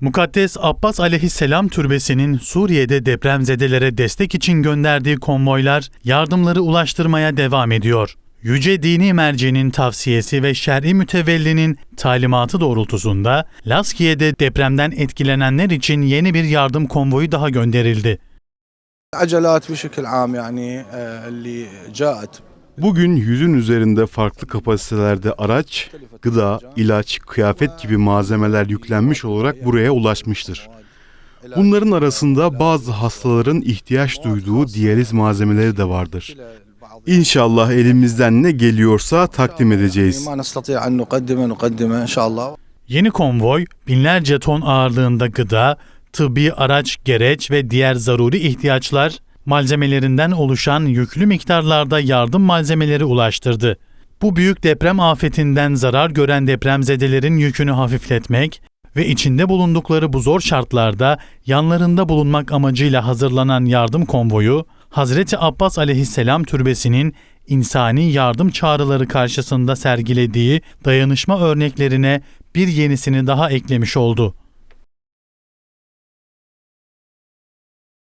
Mukaddes Abbas aleyhisselam türbesinin Suriye'de depremzedelere destek için gönderdiği konvoylar yardımları ulaştırmaya devam ediyor. Yüce Dini Merci'nin tavsiyesi ve şer'i mütevellinin talimatı doğrultusunda Laskiye'de depremden etkilenenler için yeni bir yardım konvoyu daha gönderildi. عجلات بشكل عام يعني آه، اللي جاءت Bugün yüzün üzerinde farklı kapasitelerde araç, gıda, ilaç, kıyafet gibi malzemeler yüklenmiş olarak buraya ulaşmıştır. Bunların arasında bazı hastaların ihtiyaç duyduğu diyaliz malzemeleri de vardır. İnşallah elimizden ne geliyorsa takdim edeceğiz. Yeni konvoy binlerce ton ağırlığında gıda, tıbbi araç, gereç ve diğer zaruri ihtiyaçlar malzemelerinden oluşan yüklü miktarlarda yardım malzemeleri ulaştırdı. Bu büyük deprem afetinden zarar gören depremzedelerin yükünü hafifletmek ve içinde bulundukları bu zor şartlarda yanlarında bulunmak amacıyla hazırlanan yardım konvoyu, Hazreti Abbas aleyhisselam türbesinin insani yardım çağrıları karşısında sergilediği dayanışma örneklerine bir yenisini daha eklemiş oldu.